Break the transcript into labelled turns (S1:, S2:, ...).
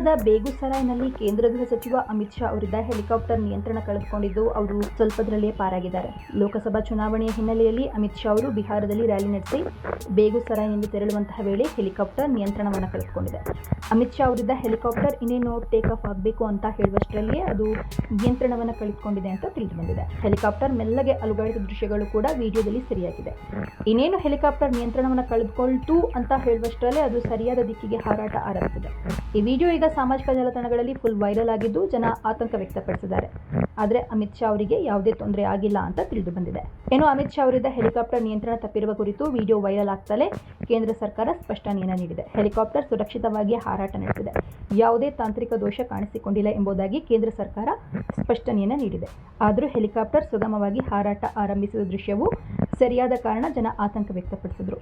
S1: ಕೇರಳದ ಬೇಗುಸರಾಯ್ನಲ್ಲಿ ಕೇಂದ್ರ ಗೃಹ ಸಚಿವ ಅಮಿತ್ ಶಾ ಅವರಿದ್ದ ಹೆಲಿಕಾಪ್ಟರ್ ನಿಯಂತ್ರಣ ಕಳೆದುಕೊಂಡಿದ್ದು, ಅವರು ಸ್ವಲ್ಪದರಲ್ಲೇ ಪಾರಾಗಿದ್ದಾರೆ. ಲೋಕಸಭಾ ಚುನಾವಣೆಯ ಹಿನ್ನೆಲೆಯಲ್ಲಿ ಅಮಿತ್ ಶಾ ಅವರು ಬಿಹಾರದಲ್ಲಿ ರ್ಯಾಲಿ ನಡೆಸಿ ಬೇಗುಸರಾಯ್ನಲ್ಲಿ ತೆರಳುವಂತಹ ವೇಳೆ ಹೆಲಿಕಾಪ್ಟರ್ ನಿಯಂತ್ರಣವನ್ನು ಕಳೆದುಕೊಂಡಿದೆ. ಅಮಿತ್ ಶಾ ಅವರಿದ್ದ ಹೆಲಿಕಾಪ್ಟರ್ ಇನ್ನೇನು ಟೇಕ್ ಆಫ್ ಆಗಬೇಕು ಅಂತ ಹೇಳುವಷ್ಟರಲ್ಲಿಯೇ ಅದು ನಿಯಂತ್ರಣವನ್ನು ಕಳೆದುಕೊಂಡಿದೆ ಅಂತ ತಿಳಿದು ಬಂದಿದೆ ಹೆಲಿಕಾಪ್ಟರ್ ಮೆಲ್ಲಗೆ ಅಲುಗಾಡಿದ ದೃಶ್ಯಗಳು ಕೂಡ ವಿಡಿಯೋದಲ್ಲಿ ಸರಿಯಾಗಿದೆ. ಇನ್ನೇನು ಹೆಲಿಕಾಪ್ಟರ್ ನಿಯಂತ್ರಣವನ್ನು ಕಳೆದುಕೊಳ್ತು ಅಂತ ಹೇಳುವಷ್ಟರಲ್ಲೇ ಅದು ಸರಿಯಾದ ದಿಕ್ಕಿಗೆ ಹಾರಾಟ ಆರಂಭಿಸಿದೆ. ಈ ವಿಡಿಯೋ ಈಗ ಸಾಮಾಜಿಕ ಜಾಲತಾಣಗಳಲ್ಲಿ ಫುಲ್ ವೈರಲ್ ಆಗಿದ್ದು ಜನ ಆತಂಕ ವ್ಯಕ್ತಪಡಿಸಿದ್ದಾರೆ. ಆದರೆ ಅಮಿತ್ ಶಾ ಅವರಿಗೆ ಯಾವುದೇ ತೊಂದರೆ ಆಗಿಲ್ಲ ಅಂತ ತಿಳಿದು ಬಂದಿದೆ. ಏನು ಅಮಿತ್ ಶಾ ಅವರಿಂದ ಹೆಲಿಕಾಪ್ಟರ್ ನಿಯಂತ್ರಣ ತಪ್ಪಿರುವ ಕುರಿತು ವಿಡಿಯೋ ವೈರಲ್ ಆಗ್ತಲೇ ಕೇಂದ್ರ ಸರ್ಕಾರ ಸ್ಪಷ್ಟನೆಯನ್ನು ನೀಡಿದೆ. ಹೆಲಿಕಾಪ್ಟರ್ ಸುರಕ್ಷಿತವಾಗಿ ಹಾರಾಟ ನಡೆಸಿದೆ. ಯಾವುದೇ ತಾಂತ್ರಿಕ ದೋಷ ಕಾಣಿಸಿಕೊಂಡಿಲ್ಲ ಎಂಬುದಾಗಿ ಕೇಂದ್ರ ಸರ್ಕಾರ ಸ್ಪಷ್ಟನೆಯನ್ನು ನೀಡಿದೆ. ಆದರೂ ಹೆಲಿಕಾಪ್ಟರ್ ಸುಗಮವಾಗಿ ಹಾರಾಟ ಆರಂಭಿಸಿದ ದೃಶ್ಯವು ಸರಿಯಾದ ಕಾರಣ ಜನ ಆತಂಕ ವ್ಯಕ್ತಪಡಿಸಿದರು.